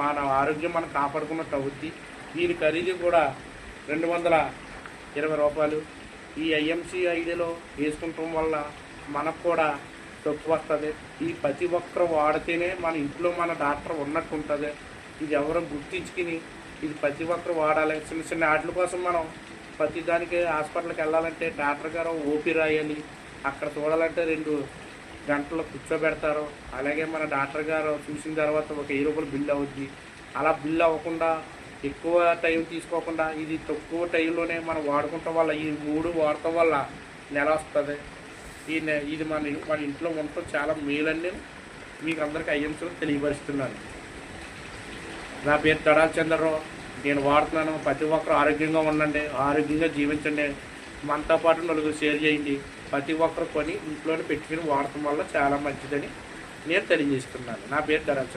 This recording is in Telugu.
మన ఆరోగ్యం మనం కాపాడుకున్నట్టు అవుద్ది దీని ఖరీదు కూడా రెండు వందల ఇరవై రూపాయలు. ఈ ఐఎంసి ఐడిలో వేసుకుంటాం వల్ల మనకు కూడా తక్కువ వస్తుంది. ఈ ప్రతి ఒక్కరు వాడితేనే మన ఇంట్లో మన డాక్టర్ ఉన్నట్టు ఉంటుంది ఇది ఎవరు గుర్తించుకుని ఇది ప్రతి ఒక్కరు వాడాలి. చిన్న చిన్న వాటి కోసం మనం ప్రతి దానికి హాస్పిటల్కి వెళ్ళాలంటే డాక్టర్ గారు ఓపీ రాయాలి. అక్కడ చూడాలంటే రెండు గంటలు కూర్చోబెడతారు. అలాగే మన డాక్టర్ గారు చూసిన తర్వాత ఒక వెయ్యి రూపాయలు బిల్ అవుద్ది. అలా బిల్ అవ్వకుండా ఎక్కువ టైం తీసుకోకుండా ఇది తక్కువ టైంలోనే మనం వాడుకుంటాం వల్ల ఈ మూడు వాడటం వల్ల నెల వస్తుంది. ఈ నె- ఇది మన మన ఇంట్లో ఉండటం చాలా మేలని మీకు అందరికీ అయ్యంతో తెలియపరుస్తున్నాను. నా పేరు తడాల చంద్రరావు. నేను వాడుతున్నాను. ప్రతి ఒక్కరు ఆరోగ్యంగా ఉండండి. ఆరోగ్యంగా జీవించండి. మనతో పాటు నలుగురు షేర్ చేయండి. ప్రతి ఒక్కరు కొని ఇంట్లోనే పెట్టుకుని వాడటం వల్ల చాలా మంచిదని నేను తెలియజేస్తున్నాను. నా పేరు తడాల